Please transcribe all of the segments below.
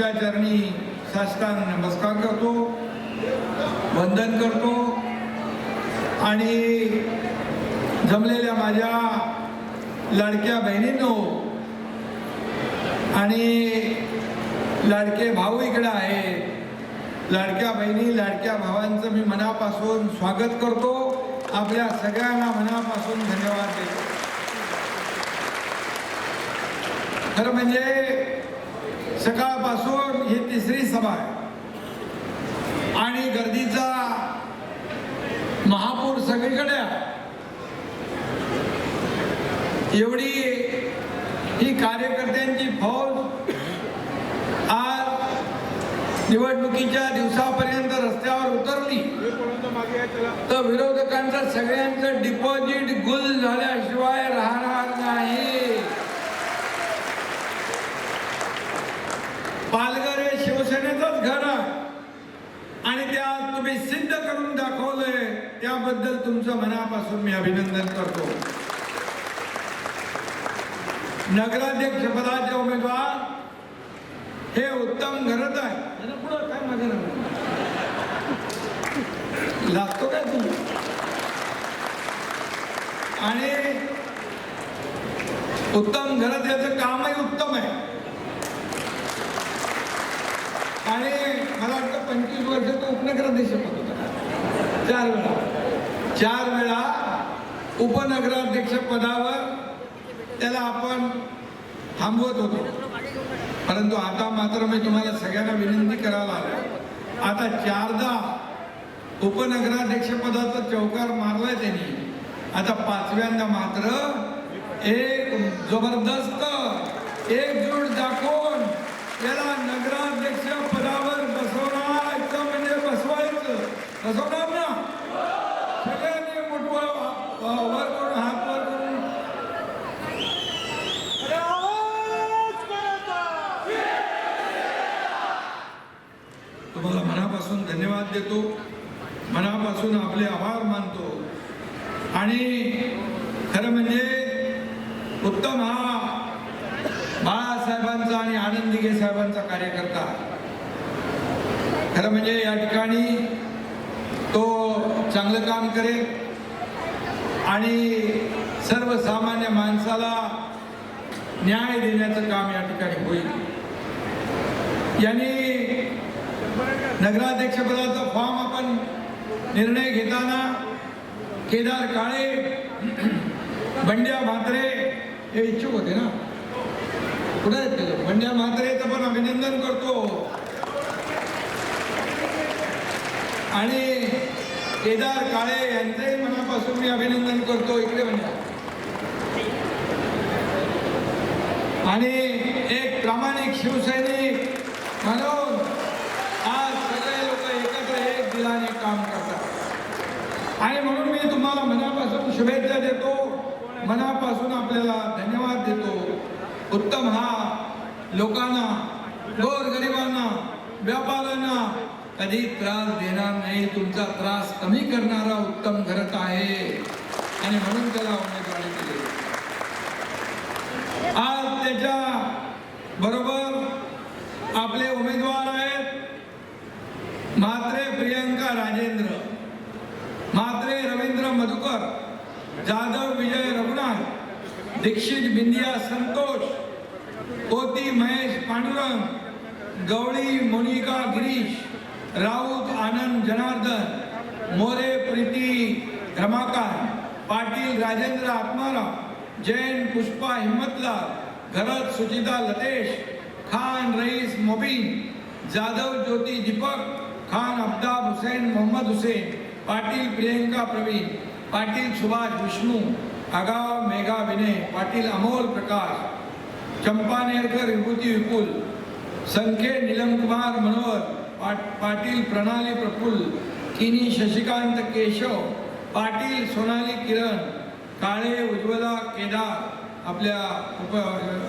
महालक्ष्मीच्या चरणी साष्टांग नमस्कार करतो वंदन करतो आणि जमलेल्या माझ्या लाडक्या बहिणींनो आणि लाडके भाऊ इकडे आहेत लाडक्या बहिणी लाडक्या भावांचं मी मनापासून स्वागत करतो. आपल्या सगळ्यांना मनापासून धन्यवाद देतो. खरं म्हणजे सकाळपासून ही तिसरी सभा आहे. आणि गर्दीचा महापूर सगळीकडे एवढी ही कार्यकर्त्यांची फौज आज निवडणुकीच्या दिवसापर्यंत रस्त्यावर उतरली. तर विरोधकांचं सगळ्यांचं डिपॉझिट गुल झाल्याशिवाय राहणार नाही पालघर हे शिवसेनेचंच घर. आणि त्या तुम्ही सिद्ध करून दाखवलंय त्याबद्दल तुमचं मनापासून मी अभिनंदन करतो. नगराध्यक्ष पदाचे उमेदवार हे उत्तम घरत आहे. पुढं काय माझं नाव? लागतो काय तुम्ही? आणि उत्तम घरत याचं कामही उत्तम आहे. आणि मला वाटतं पंचवीस वर्ष तो उपनगराध्यक्ष पद होता. चार वेळा. चार वेळा उपनगराध्यक्ष पदावर त्याला आपण थांबवत होतो. परंतु आता मात्र मी तुम्हाला सगळ्यांना विनंती करायला आलो आता चारदा उपनगराध्यक्ष पदाचा चौकार मारलाय त्यांनी. आता पाचव्यांदा मात्र एक जबरदस्त एकजूट दाखवून त्याला नगराध्यक्ष पदावर बसवण्याचं म्हणजे बसवायचं बसवणार ना सगळ्यांनी मोठवा वर करून हात वर करून अरे आवाज करायचा. तुम्हाला मनापासून देतो. मनापासून आपले आभार मानतो. आणि खरं म्हणजे उत्तम हा बाळासाहेबांचा आणि आनंद दिघे साहेबांचा कार्यकर्ता. खरं म्हणजे या ठिकाणी तो चांगलं काम करेल. आणि सर्वसामान्य माणसाला न्याय देण्याचं काम या ठिकाणी होईल. यांनी नगराध्यक्षपदाचा फॉर्म आपण निर्णय घेताना केदार काळे बंड्या म्हात्रे हे इच्छुक होते ना? कुठे आहेत ते? बंड्या म्हात्रेचं पण अभिनंदन करतो. आणि केदार काळे यांचंही मनापासून मी अभिनंदन करतो. इकडे म्हणजे आणि एक प्रामाणिक शिवसैनिक म्हणून आज सगळे लोक एकत्र एक काम करतात आणि म्हणून मी तुम्हाला मनापासून शुभेच्छा देतो. मनापासून आपल्याला धन्यवाद देतो. उत्तम हा लोकांना गोरगरिबांना व्यापाऱ्यांना कधी त्रास देणार नाही तुमचा त्रास कमी करणारा उत्तम घरत आहे. आणि म्हणून त्याला उमेदवारी दिली. आज त्याच्या बरोबर आपले उमेदवार आहेत. मात्रे प्रियंका राजेंद्र मात्रे रवींद्र मधुकर जाधव विजय रघुनाथ दीक्षित बिंदिया संतोष कोती महेश पांडुरंग गवळी मोनिका गिरीश राऊत आनंद जनार्दन मोरे प्रीती रमाकांत पाटील राजेंद्र आत्माराम जैन पुष्पा हिम्मतला घरत सुचिता लतेश खान रईस मोबीन जाधव ज्योती दीपक खान अब्दाब हुसैन मोहम्मद हुसेन पाटील प्रियंका प्रवीण पाटील सुभाष विष्णू आगाव मेघा विनय पाटील अमोल प्रकाश चंपानेरकर विभूती विपुल संखे निलमकुमार मनोहर पाट पाटील प्रणाली प्रफुल्ल किनी शशिकांत केशव पाटील सोनाली किरण काळे उज्ज्वला केदार आपल्या उप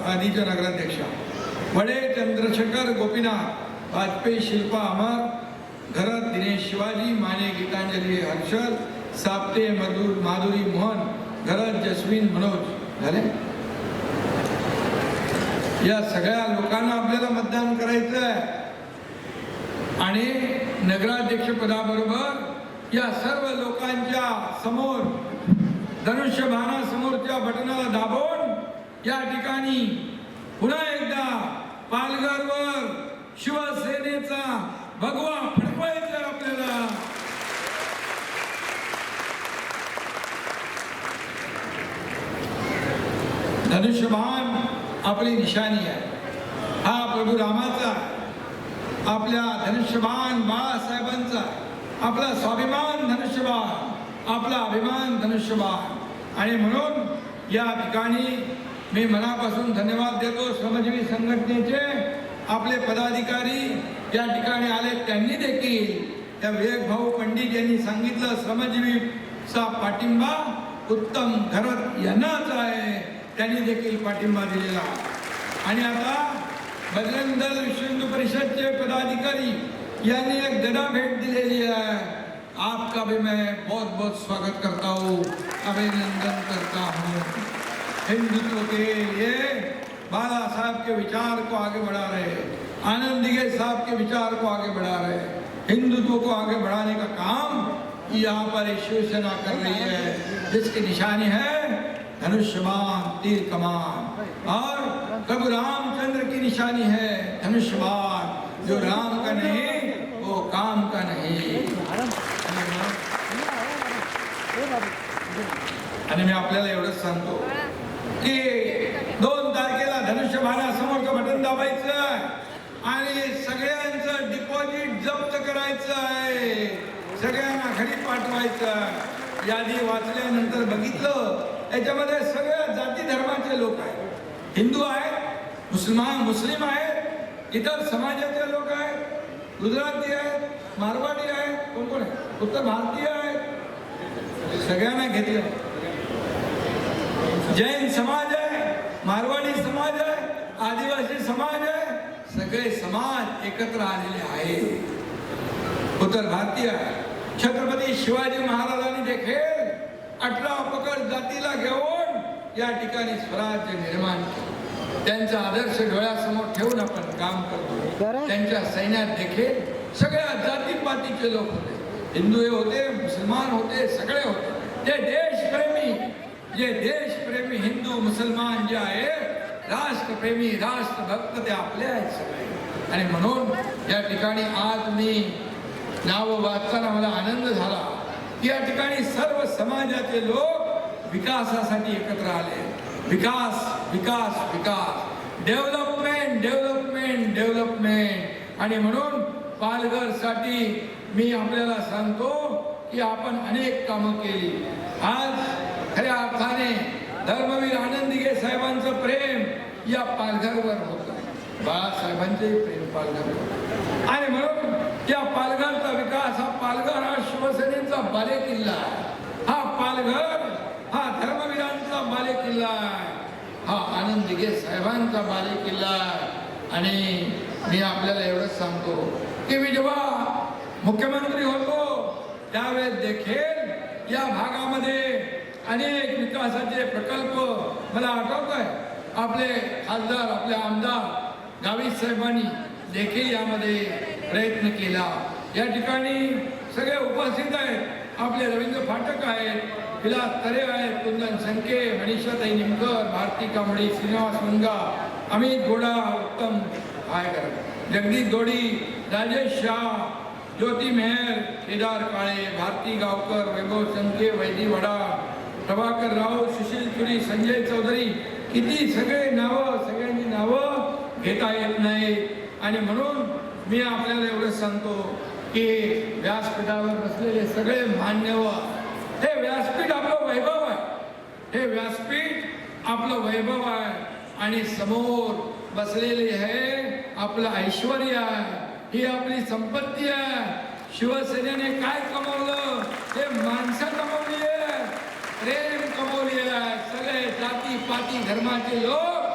आधीच्या नगराध्यक्षा. वडे चंद्रशेखर गोपीनाथ वाजपेयी शिल्पा अमर घरात दिनेश शिवाजी माने गीतांजली हर्षल साप्ते मधुर माधुरी मोहन घरात अश्विन मनोज. झाले? या सगळ्या लोकांना आपल्याला मतदान करायचं आहे आणि नगराध्यक्ष पदाबरोबर या सर्व लोकांच्या समोर धनुष्यबाणा समोरच्या बटनाला दाबून या ठिकाणी पुन्हा एकदा पालघरवर शिवसेनेचा भगवा फडकवायचं आहे आपल्याला. धनुष्यबाण आपली निशाणी आहे. हा प्रभू रामाचा आपल्या धनुष्यबाण बाळासाहेबांचा आपला स्वाभिमान धनुष्यबाण आपला अभिमान धनुष्यबाण. आणि म्हणून या ठिकाणी मी मनापासून धन्यवाद देतो. श्रमजीवी संघटनेचे आपले पदाधिकारी या ठिकाणी आले त्यांनी देखील त्या वेग भाऊ पंडित यांनी सांगितलं श्रमजीवीचा पाठिंबा उत्तम घरत यांनाच आहे. त्यांनी देखील पाठिंबा दिलेला. आणि आता बजरंग दल विश्व हिंदू परिषदचे पदाधिकारी यांनी एक गदा भेट दिलेली आहे. आपका भी मैं बहुत बहुत स्वागत करता हूँ अभिनंदन करता हूँ हिंदुत्व के लिए बाला साहब के विचार को आगे बढ़ा रहे हैं। आनंद दिगे साहब के विचार को आगे बढ़ा रहे हिंदुत्व को आगे बढ़ाने का काम यहाँ पर शिवसेना कर रही है, जिसकी निशानी है धनुष्यबाण, तीर कमान। और प्रभु रामचंद्र की निशानी है धनुष्यबाण, जो राम का नहीं, वो काम का नहीं। आणि मी आपल्याला एवढंच सांगतो की आणि सगळ्यांचं डिपॉझिट जप्त करायचं आहे. सगळ्यांना घरी पाठवायचं यादी वाचल्यानंतर बघितलं याच्यामध्ये सगळ्या जाती धर्माचे लोक आहेत. हिंदू आहेत मुसलमान मुस्लिम आहेत इतर समाजाचे लोक आहेत गुजराती आहेत मारवाडी आहेत कोण कोण आहे उत्तर भारतीय आहेत. सगळ्यांना घेतलं. जैन समाज आहे मारवाडी समाज आहे आदिवासी समाज आहे सगळे समाज एकत्र आलेले आहेत. उत्तर भारतीय छत्रपती शिवाजी महाराजांनी देखील अठरा पकड जातीला घेऊन या ठिकाणी स्वराज्य निर्माण केलं. त्यांचा आदर्श डोळ्यासमोर ठेवून आपण काम करतो. त्यांच्या सैन्यात देखील सगळ्या जातीपातीचे लोक होते. हिंदू हे होते मुसलमान होते सगळे होते. ते देशप्रेमी जे देशप्रेमी हिंदू मुसलमान जे आहेत राष्ट्रप्रेमी राष्ट्रभक्त ते आपले आहेत सगळे. आणि म्हणून या ठिकाणी आज मी नावं वाचताना मला आनंद झाला की या ठिकाणी सर्व समाजाचे लोक विकासासाठी एकत्र आले. विकास विकास विकास. डेव्हलपमेंट डेव्हलपमेंट डेव्हलपमेंट आणि म्हणून पालघरसाठी मी आपल्याला सांगतो की आपण अनेक कामं केली. आज खऱ्या अर्थाने धर्मवीर आनंद दिघे साहेबांचं प्रेम या पालघरवर होतं. बाळासाहेबांचे प्रेम पालघरवर आणि म्हणून या पालघरचा विकास हा पालघर हा शिवसेनेचा बाले किल्ला हा पालघर हा धर्मवीरांचा बाले किल्ला हा आनंद दिघे साहेबांचा बाले किल्ला आणि मी आपल्याला एवढंच सांगतो की मी जेव्हा मुख्यमंत्री होतो त्यावेळेस देखील या भागामध्ये अनेक विकासाचे प्रकल्प मला आठवत आहे आपले खासदार आपले आमदार गावित साहेबांनी देखील यामध्ये प्रयत्न केला. या ठिकाणी सगळे उपस्थित आहेत. आपले रवींद्र फाटक आहेत विलास तरे आहेत कुंदन संके मनीषाताई निमकर भारती कांबडी श्रीनिवास मुंगा अमित गोडा उत्तम आयकर जगदीश दोडी राजेश शाह ज्योती मेहर केदार काळे भारती गावकर वैभव संके वैदी वडा प्रभाकर राव सुशील चुरी संजय चौधरी किती सगळे नावं सगळ्यांची नावं घेता येत नाही. आणि म्हणून मी आपल्याला एवढं सांगतो की व्यासपीठावर बसलेले सगळे मान्यवर हे व्यासपीठ आपलं वैभव आहे. हे व्यासपीठ आपलं वैभव आहे. आणि समोर बसलेले हे आपलं ऐश्वर आहे. ही आपली संपत्ती आहे. शिवसेनेने काय कमवलं? हे माणसं कमवली आहे प्रेम कमवली आहे सगळे जाती पाती धर्माचे लोक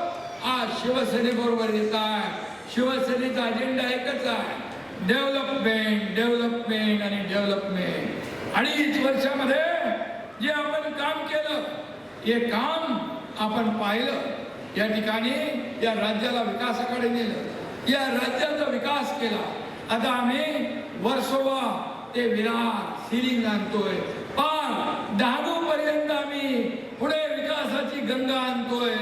आज शिवसेनेबरोबर येत आहे शिवसेनेचा अजेंडा एकच आहे. डेव्हलपमेंट डेव्हलपमेंट आणि डेव्हलपमेंट अडीच वर्षामध्ये जे आपण काम केलं हे काम आपण पाहिलं या ठिकाणी या राज्याला विकासाकडे नेलं. या राज्याचा विकास केला. आता आम्ही वर्सोवा ते विरार सिलिंग आणतोय. पार दहा आम्ही पुढे विकासाची गंगा आणतोय.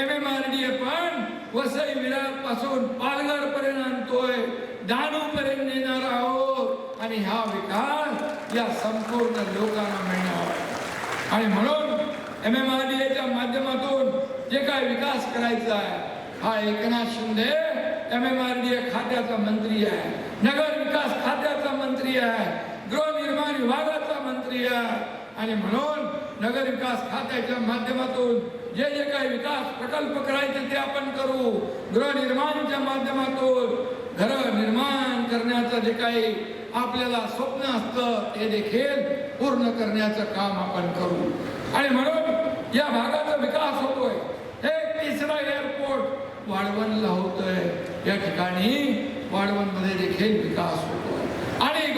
M M R D A पण वसई विरारपासून पालघर पर्यंत आणतोय. डहाणू पर्यंत नेणार आहोत. आणि हा विकास या संपूर्ण लोकांना मिळणार आणि म्हणून एम एम आर डी एच्या माध्यमातून जे काय विकास करायचा आहे हा Eknath Shinde M M R D A खात्याचा मंत्री आहे. नगर विकास खात्याचा मंत्री आहे. गृहनिर्माण विभागाचा मंत्री आहे. आणि म्हणून नगर विकास खात्याच्या माध्यमातून जे जे काही विकास प्रकल्प करायचे ते आपण करू. गृहनिर्माणच्या माध्यमातून घर निर्माण करण्याचं जे काही आपल्याला स्वप्न असतं ते देखील पूर्ण करण्याचं काम आपण करू. आणि म्हणून या भागाचा विकास होतोय. एक तिसरा एअरपोर्ट वाढवणला होतोय. या ठिकाणी वाढवणमध्ये देखील विकास होतोय. आणि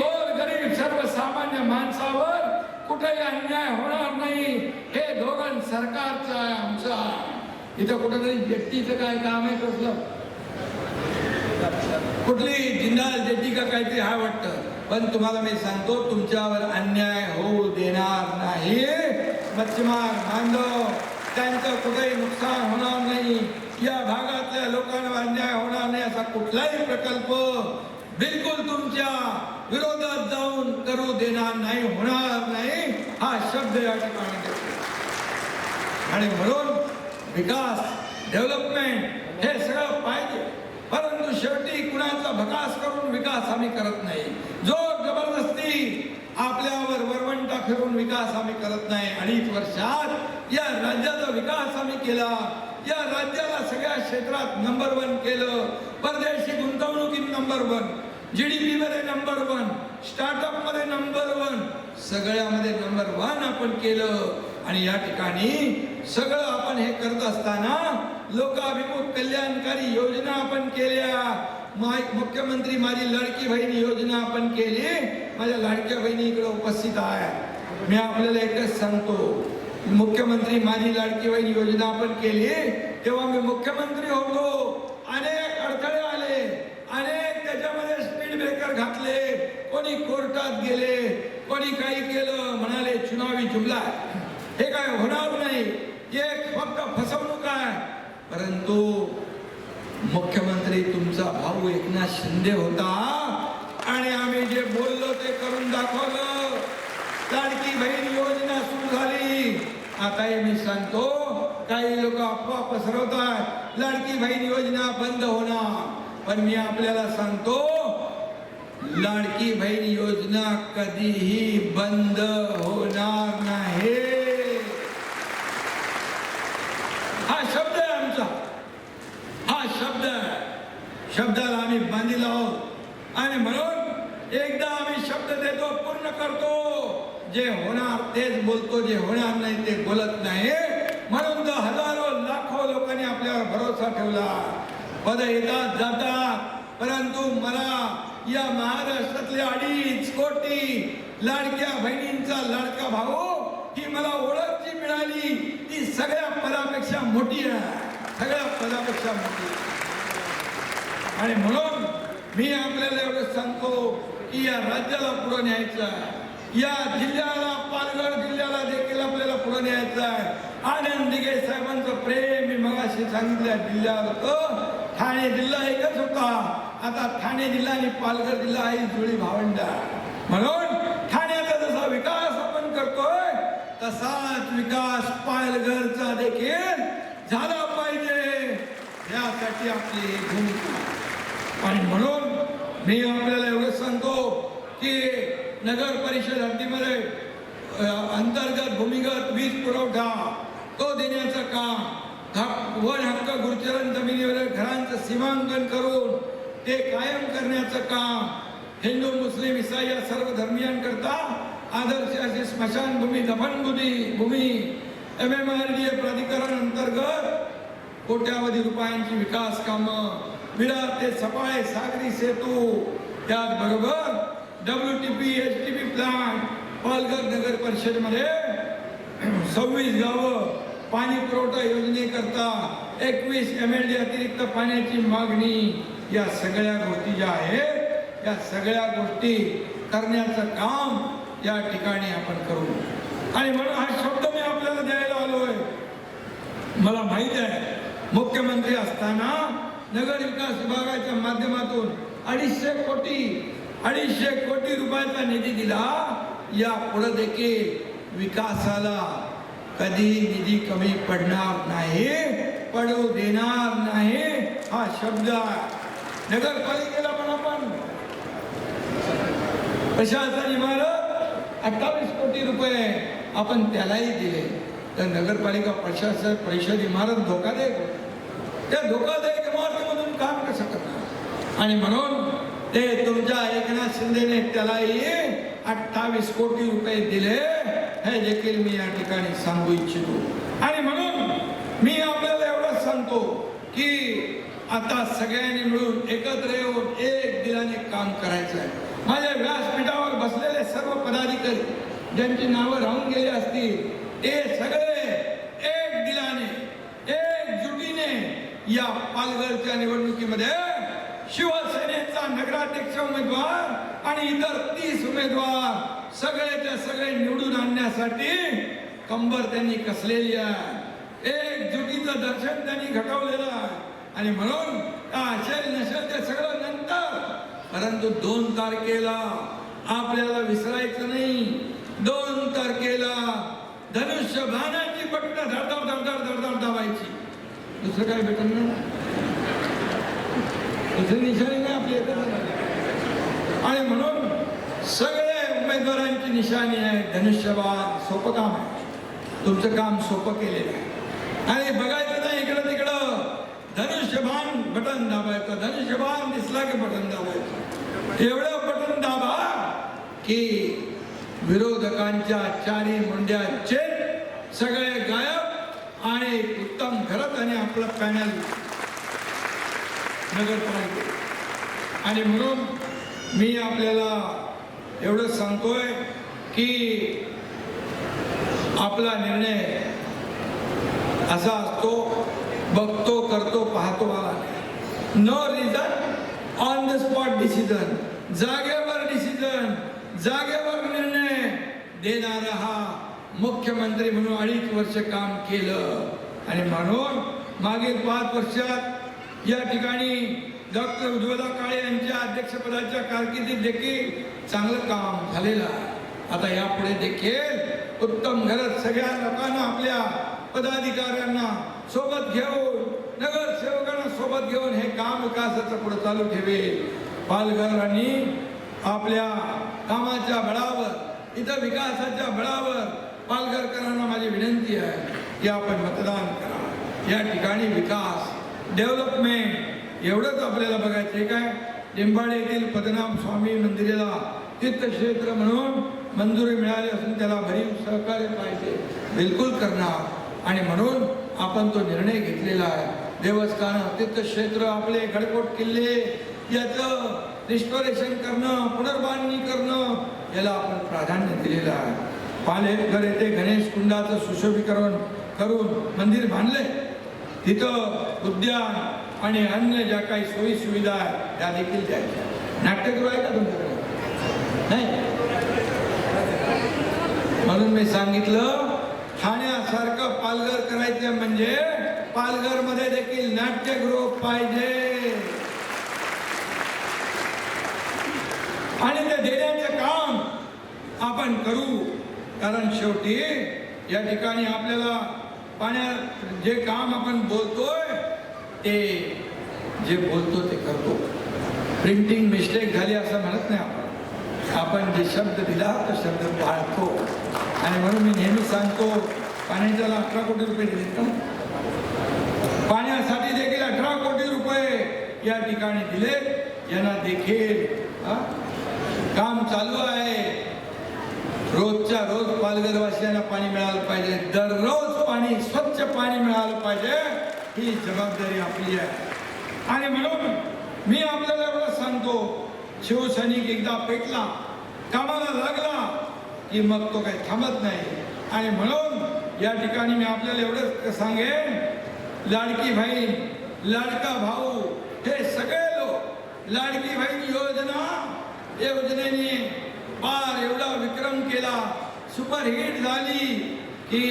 कुठेही अन्याय होणार नाही. हे धोरण सरकारचं आहे आमचं इथं कुठेतरी जेट्टीचं काय काम आहे कसलं कुठली जिंदाल जेट्टी का काहीतरी हा वाटतं. पण तुम्हाला मी सांगतो तुमच्यावर अन्याय होऊ देणार नाही. मच्छीमार बांधव त्यांचं कुठेही नुकसान होणार नाही. या भागातल्या लोकांवर अन्याय होणार नाही असा कुठलाही प्रकल्प. बिलकुल तुमच्या विरोधात जाऊन करू देणार नाही होणार नाही हा शब्द या ठिकाणी देतो आणि म्हणून विकास डेव्हलपमेंट हे सगळं पाहिजे. परंतु शेवटी कुणाचा भकास करून विकास आम्ही करत नाही. जो जबरदस्ती आपल्यावर वरवंटा फिरून विकास आम्ही करत नाही. अडीच वर्षात या राज्याचा विकास आम्ही केला. या राज्याला सगळ्या क्षेत्रात नंबर वन केलं. परदेशी गुंतवणुकीत नंबर वन जीडीपी मध्ये नंबर वन स्टार्टअपमध्ये नंबर वन सगळ्यामध्ये नंबर वन आपण केलं. आणि या ठिकाणी सगळं आपण हे करत असताना लोकाभिमुख कल्याणकारी योजना आपण केल्या. मा- मुख्यमंत्री माझी लाडकी बहीण योजना आपण केली. माझ्या लाडक्या बहिणी इकडे उपस्थित आहे मी आपल्याला एकच सांगतो मुख्यमंत्री माझी लाडकी बहीण योजना आपण केली तेव्हा मी मुख्यमंत्री होतो अनेक अडथळे आले अनेक त्याच्यामध्ये चक्कर घातले कोणी कोर्टात गेले कोणी काही केलं म्हणाले चुनावी जुमला हे काय होणार नाही. एक फक्त फसवणूक आहे. परंतु मुख्यमंत्री तुमचा भाऊ एकनाथ शिंदे होता आणि आम्ही जे बोललो ते करून दाखवलं. लाडकी बहीण योजना सुरू झाली. आताही मी सांगतो काही लोक अफवा पसरवतात. लाडकी बहीण योजना बंद होणार. पण मी आपल्याला सांगतो लाडकी बहीण योजना कधीही बंद होणार नाही. हा शब्द आहे आमचा. हा शब्द आहे. शब्दाला आम्ही बांधील आहोत. आणि म्हणून एकदा आम्ही शब्द देतो पूर्ण करतो. जे होणार तेच बोलतो जे होणार नाही ते बोलत नाही. म्हणून तर हजारो लाखो लोकांनी आपल्यावर भरोसा ठेवला. पद येतात जातात. परंतु मला या महाराष्ट्रातले अडीच कोटी लाडक्या बहिणींचा लाडका भाऊ ही मला ओळख जी मिळाली ती सगळ्या पदापेक्षा मोठी आहे. सगळ्या पदापेक्षा मोठी. आणि म्हणून मी आपल्याला एवढं सांगतो की या राज्याला पुढे न्यायचं आहे. या जिल्ह्याला पालघर जिल्ह्याला देखील आपल्याला पुढे न्यायचं आहे. आनंद दिघे साहेबांचं प्रेम मी मगाशी सांगितलं जिल्ह्याला ठाणे जिल्हा एकच होता. आता ठाणे जिल्हा आणि पालघर जिल्हा आहे जुळी भावंड म्हणून ठाण्याचा जसा विकास आपण करतोय तसाच विकास पालघरचा देखील झाला पाहिजे. यासाठी आपली भूमिका. आणि म्हणून मी आपल्याला एवढं सांगतो की नगर परिषद हद्दीमध्ये अंतर्गत भूमिगत वीज पुरवठा तो देण्याचं काम वन हक्क गुरुचरण जमिनीवर घरांचं सीमांकन करून ते कायम करण्याचं काम हिंदू मुस्लिम इसाई या सर्व धर्मियांकरता आदर्श अशी स्मशानभूमी दफनभूमी भूमी M M R D A प्राधिकरण अंतर्गत कोट्यावधी रुपयांची विकास कामं विरार ते सफाळे सागरी सेतू त्याचबरोबर W T P H T P plant Palghar नगर परिषदमध्ये सव्वीस गावं पाणी पुरवठा योजनेकरता एकवीस एम एल डी अतिरिक्त पाण्याची मागणी या सगळ्या गोष्टी ज्या आहेत या सगळ्या गोष्टी करण्याचं काम या ठिकाणी आपण करू. आणि म्हणून हा शब्द मी आपल्याला द्यायला आलोय. मला माहीत आहे मुख्यमंत्री असताना नगर विकास विभागाच्या माध्यमातून अडीचशे कोटी अडीचशे कोटी रुपयाचा निधी दिला या पुढे देखील विकासाला कधी निधी कमी पडणार नाही पडू देणार नाही हा शब्द आहे नगरपालिकेला पण आपण प्रशासन इमारत अठ्ठावीस कोटी रुपये आपण त्यालाही दिले. तर नगरपालिका प्रशासन परिषद इमारत धोकादायक होती. त्या धोकादायक इमारतीमधून काम कसं करणार? आणि म्हणून ते तुमच्या एकनाथ शिंदेने त्यालाही अठ्ठावीस कोटी रुपये दिले. हे देखील मी या ठिकाणी सांगू इच्छितो. आणि म्हणून मी आपल्याला एवढंच सांगतो की आता सगळ्यांनी मिळून एकत्र येऊन एक दिलाने काम करायचं आहे माझ्या व्यासपीठावर बसलेले सर्व पदाधिकारी ज्यांची नावं राहून गेली असतील ते सगळे एक दिलाने एकजुटीने या पालघरच्या निवडणुकीमध्ये शिवसेनेचा नगराध्यक्ष उमेदवार आणि इतर तीस उमेदवार सगळेच्या सगळे निवडून आणण्यासाठी कंबर त्यांनी कसलेली आहे. एकजुटीचं दर्शन त्यांनी घटवलेलं आहे. आणि म्हणून का असेल नसेल ते सगळं नंतर. परंतु दोन तारखेला आपल्याला विसरायचं नाही. दोन तारखेला धनुष्य भानाची पट्ट धडधड धडधड धडधड धावायची दुसरं काय भेटत नाही दुसरी निशाणी नाही आपली आणि म्हणून सगळे उमेदवारांची निशाणी आहे धनुष्यबाण सोपं काम आहे. तुमचं काम सोपं केलेलं आहे. आणि बघायचं धनुष्यबाण बटन दाबायचं. धनुष्यबाण दिसला की बटन दाबायचं. एवढं बटन दाबा की विरोधकांच्या चारी मुंड्याचे सगळे गायब आणि उत्तम घरत आणि आपलं पॅनल नगरपालिकेत. आणि म्हणून मी आपल्याला एवढं सांगतोय की आपला निर्णय असा असतो बघतो करतो पाहतो आला no reason on the spot decision जागेवर डिसिजन जागेवर निर्णय देणारा हा मुख्यमंत्री म्हणून अडीच वर्ष काम केलं. आणि म्हणून मागील पाच वर्षात या ठिकाणी डॉक्टर उज्ज्वला काळे यांच्या अध्यक्षपदाच्या कारकिर्दीत देखील चांगलं काम झालेलं आहे. आता यापुढे देखील उत्तम घरात सगळ्या लोकांना आपल्या पदाधिकाऱ्यांना सोबत घेऊन नगरसेवकांना सोबत घेऊन हे काम विकासाचं पुढे चालू ठेवेल. पालघरांनी आपल्या कामाच्या बळावर इथं विकासाच्या बळावर पालघरकरांना माझी विनंती आहे की आपण मतदान करा. या ठिकाणी विकास डेव्हलपमेंट एवढंच आपल्याला बघायचं आहे काय? लिंबाळे येथील पदनाम स्वामी मंदिराला तीर्थक्षेत्र म्हणून मंजुरी मिळाली असून त्याला भरीव सहकार्य पाहिजे. बिलकुल करणार. आणि म्हणून आपण तो निर्णय घेतलेला आहे. देवस्थान तीर्थक्षेत्र आपले गडकोट किल्ले याचं रिस्टोरेशन करणं पुनर्बांधणी करणं याला आपण प्राधान्य दिलेलं आहे. पालेकर येथे गणेश कुंडाचं सुशोभीकरण करून मंदिर बांधले तिथं उद्यान आणि अन्य ज्या काही सोयी सुविधा आहेत त्या देखील द्यायच्या. नाट्यगृह आहे का तुमच्याकडे? नाही? म्हणून मी सांगितलं ठाण्यासारखं पालघर करायचं म्हणजे पालघरमध्ये देखील नाट्यगृह पाहिजे. आणि ते देण्याचं काम आपण करू. कारण शेवटी या ठिकाणी आपल्याला पाण्यात जे काम आपण बोलतोय ते जे बोलतो ते करतो. प्रिंटिंग मिस्टेक झाली असं म्हणत नाही आपण. आपण जे शब्द दिला तो शब्द पाळतो. आणि म्हणून मी नेहमी सांगतो पाण्याच्याला अठरा कोटी रुपये दिलेत ना पाण्यासाठी देखील अठरा कोटी रुपये या ठिकाणी दिले यांना देखील काम चालू आहे. रोजच्या रोज पालघरवासियांना पाणी मिळालं पाहिजे. दररोज पाणी स्वच्छ पाणी मिळालं पाहिजे. ही जबाबदारी आपली आहे. आणि म्हणून मी आपल्याला एवढं सांगतो शिवसैनिक एकदा पेटला कामाला लागला की मग तो काही थांबत नाही. आणि म्हणून या ठिकाणी मी आपल्याला एवढंच सांगेन लाडकी बहीण लाडका भाऊ हे सगळे लोक लाडकी बहीण योजना योजनेने पार एवढा विक्रम केला सुपरहिट झाली की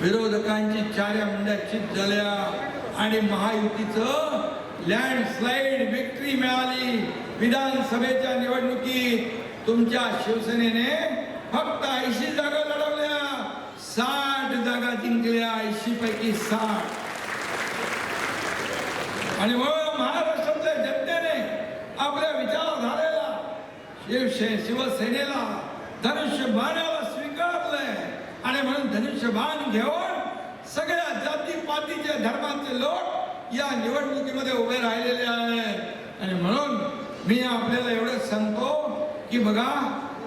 विरोधकांची चाऱ्या मुंड्या चित झाल्या आणि महायुतीचं लँडस्लाईड विक्ट्री मिळाली. विधानसभेच्या निवडणुकीत तुमच्या शिवसेनेने फक्त ऐंशी जागा लढवल्या साठ जागा जिंकल्या ऐंशी पैकी साठ. आणि मग महाराष्ट्रातल्या जनतेने आपल्या विचारधारेला शिवसे शिवसेनेला धनुष्यबाणाला स्वीकारलंय. आणि म्हणून धनुष्यबाण घेऊन सगळ्या जाती पातीचे धर्माचे लोक या निवडणुकीमध्ये उभे राहिलेले आहेत. आणि म्हणून मी आपल्याला एवढं सांगतो की बघा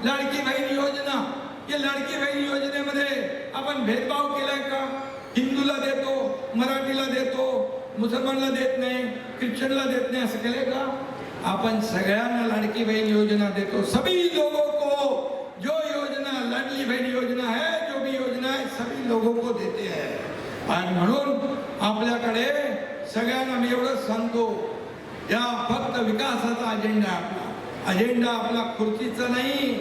लाडकी बहीण योजना. या लाडकी बहीण योजनेमध्ये आपण भेदभाव केलाय का? हिंदूला देतो मराठीला देतो मुसलमानला देत नाही ख्रिश्चनला देत नाही असं केलंय का? आपण सगळ्यांना लाडकी बहीण योजना देतो. सभी लोगों को जो योजना लाडली बहीण योजना है जो भी योजना है सभी लोगों को देते है. आणि म्हणून आपल्याकडे सगळ्यांना मी एवढंच सांगतो या फक्त विकासाचा अजेंडा आहे आपला. अजेंडा आपला खुर्चीचा नाही.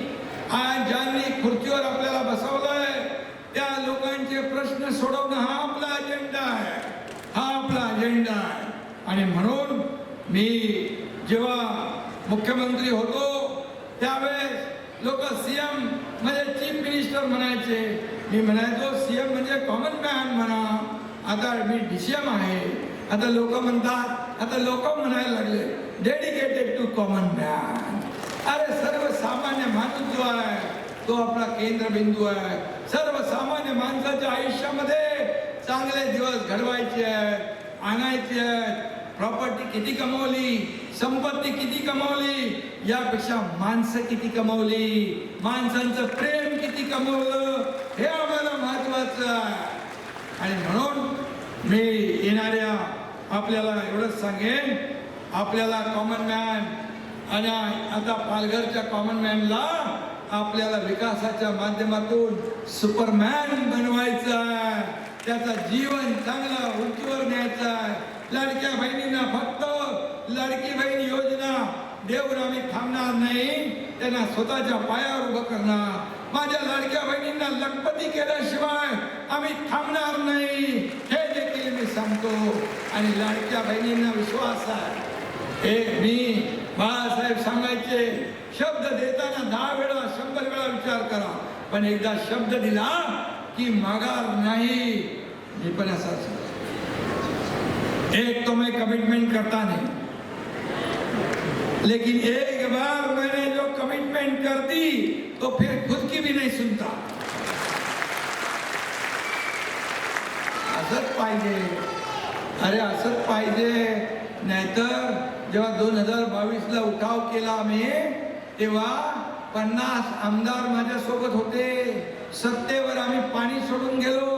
आज ज्यांनी खुर्चीवर आपल्याला बसवलंय त्या लोकांचे प्रश्न सोडवणं हा आपला अजेंडा आहे. हा आपला अजेंडा आहे. आणि म्हणून मी जेव्हा मुख्यमंत्री होतो त्यावेळेस लोक सीएम म्हणजे चीफ मिनिस्टर म्हणायचे. मी म्हणायचो सीएम म्हणजे कॉमन मॅन म्हणा. आता मी डीसीएम आहे. आता लोक म्हणतात आता लोक म्हणायला लागले डेडिकेटेड टू कॉमन मॅन अरे सर्वसामान्य माणूस जो आहे तो आपला केंद्रबिंदू आहे. सर्वसामान्य माणसाच्या आयुष्यामध्ये चांगले दिवस घडवायचे आहेत आणायचे आहेत. प्रॉपर्टी किती कमवली संपत्ती किती कमवली यापेक्षा माणसं किती कमवली माणसांचं प्रेम किती कमवलं हे आम्हाला महत्वाचं आहे. आणि म्हणून मी येणाऱ्या आपल्याला एवढंच सांगेन आपल्याला कॉमन मॅन आणि आता पालघरच्या कॉमन मॅनला आपल्याला विकासाच्या माध्यमातून सुपरमॅन बनवायचं आहे. त्याचा जीवन चांगला उंचीवर न्यायचा लडक्या लाडक्या बहिणींना फक्त लाडकी बहीण योजना देऊन आम्ही थांबणार नाही. त्यांना स्वतःच्या पायावर उभं करणार. माझ्या लाडक्या बहिणींना लखपती केल्याशिवाय आम्ही थांबणार नाही. हे देखील मी सांगतो. आणि लाडक्या बहिणींना विश्वास आहे. हे मी बाळासाहेब सांगायचे शब्द देताना दहा वेळा शंभर वेळा विचार करा. पण एकदा शब्द दिला की मागार नाही. मी पण असाच एक तो मैं कमिटमेंट करता नहीं। लेकिन एक बार मैंने जो कमिटमेंट कर दी तो फिर खुद की भी नहीं सुनता। असत पाहिजे। अरे असंच पाहिजे। नाहीतर जेव्हा दोन हजार बावीसला उठाव केला आम्ही तेव्हा पन्नास आमदार माझ्या सोबत होते. सत्तेवर आम्ही पाणी सोडून गेलो.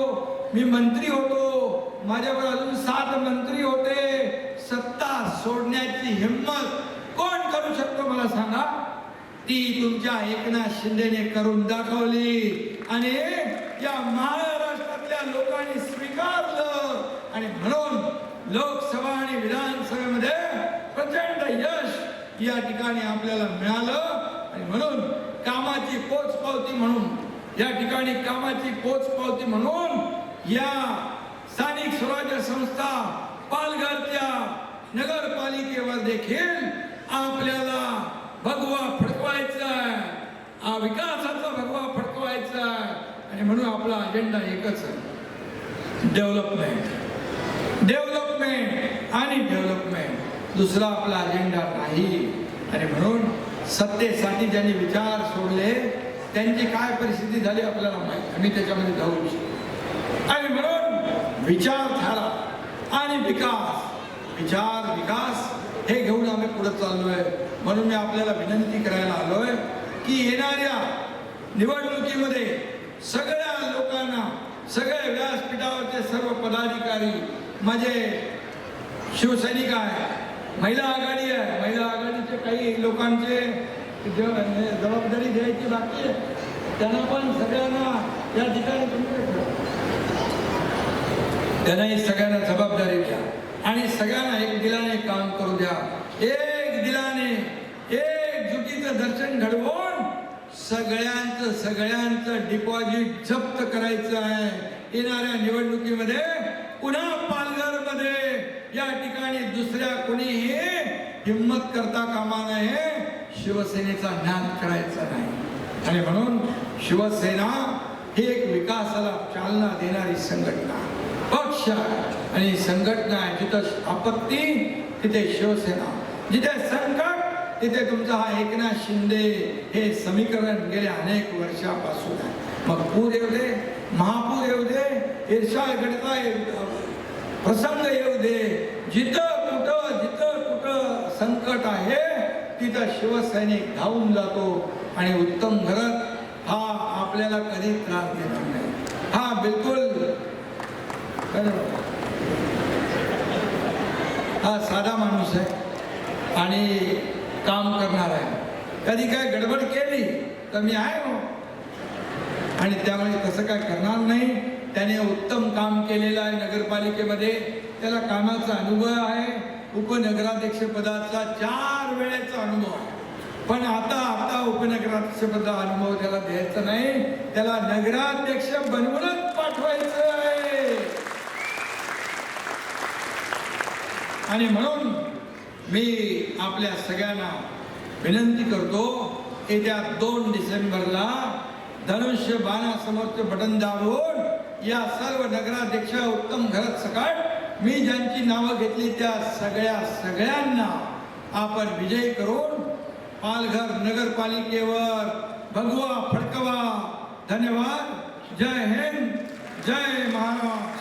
मी मंत्री होतो. माझ्यावर अजून सात मंत्री होते. सत्ता सोडण्याची हिंमत कोण करू शकतो मला सांगा? ती तुमच्या एकनाथ शिंदेने करून दाखवली. आणि या महाराष्ट्रातल्या लोकांनी स्वीकारलं. आणि म्हणून लोकसभा आणि विधानसभेमध्ये प्रचंड यश या ठिकाणी आपल्याला मिळालं. आणि म्हणून कामाची पोचपावती म्हणून या ठिकाणी कामाची पोचपावती म्हणून या स्थानिक स्वराज्य संस्था पालघरच्या नगरपालिकेवर देखील आपल्याला भगवा फडकवायचा आहे हा विकासाचा भगवा फडकवायचा आहे आणि म्हणून आपला अजेंडा एकच आहे. डेव्हलपमेंट डेव्हलपमेंट आणि डेव्हलपमेंट दुसरा आपला अजेंडा नाही. आणि म्हणून सत्तेसाठी ज्यांनी विचार सोडले त्यांची काय परिस्थिती झाली आपल्याला माहीत आम्ही त्याच्यामध्ये जाऊ इच्छितो आणि म्हणून विचारधारा आणि विकास विचार विकास हे घेऊन आम्ही पुढे चाललोय. म्हणून मी आपल्याला विनंती करायला आलोय की येणाऱ्या निवडणुकीमध्ये सगळ्या लोकांना सगळे व्यासपीठावरचे सर्व पदाधिकारी माझे शिवसैनिक आहे महिला आघाडी आहे महिला आघाडीचे काही लोकांचे जबाबदारी द्यायची बाकी आहे त्यांना पण सगळ्यांना या ठिकाणी तुम्ही त्यांनाही सगळ्यांना जबाबदारी द्या. आणि सगळ्यांना एक दिलाने काम करू द्या. एक दिलाने एक जुटीचं दर्शन घडवून सगळ्यांचं सगळ्यांचं डिपॉझिट जप्त करायचं आहे. येणाऱ्या निवडणुकीमध्ये पुन्हा पालघरमध्ये या ठिकाणी दुसऱ्या कोणीही हिंमत करता कामा नये शिवसेनेचा ज्ञान करायचा नाही. आणि म्हणून शिवसेना ही एक विकासाला चालना देणारी संघटना पक्ष आणि संघटना आहे जिथं आपत्ती तिथे शिवसेना. जिथे संकट तिथे तुमचा हा एकनाथ शिंदे हे समीकरण गेल्या अनेक वर्षापासून आहे. मग पूर येऊ दे महापूर येऊ दे ईर्षा घडता येऊ प्रसंग येऊ दे. जिथं कुठं जिथं कुठं संकट आहे तिथं शिवसैनिक धावून जातो आणि उत्तम भरत हा आपल्याला कधी त्रास देणार नाही. हा बिलकुल हा साधा माणूस आहे आणि काम करणार आहे. कधी काय गडबड केली तर मी आहे हो. आणि त्यामुळे तसं काय करणार नाही. त्याने उत्तम काम केलेलं आहे नगरपालिकेमध्ये. त्याला कामाचा अनुभव आहे. उपनगराध्यक्ष पदाचा चार वेळेचा अनुभव. आहे पण आता आता उपनगराध्यक्षपदा अनुभव त्याला द्यायचा नाही. त्याला नगराध्यक्ष बनवूनच पाठवायचं आहे. आणि म्हणून मी आपल्या सगळ्यांना विनंती करतो येत्या दोन डिसेंबरला धनुष्य बाणासमोरचे बटन दाबून या सर्व नगराध्यक्ष उत्तम घरात सकाळ मी ज्यांची नावं घेतली त्या सगळ्या सगळ्यांना आपण विजयी करून पालघर नगरपालिकेवर भगवा फडकवा. धन्यवाद. जय हिंद. जय महाराष्ट्र.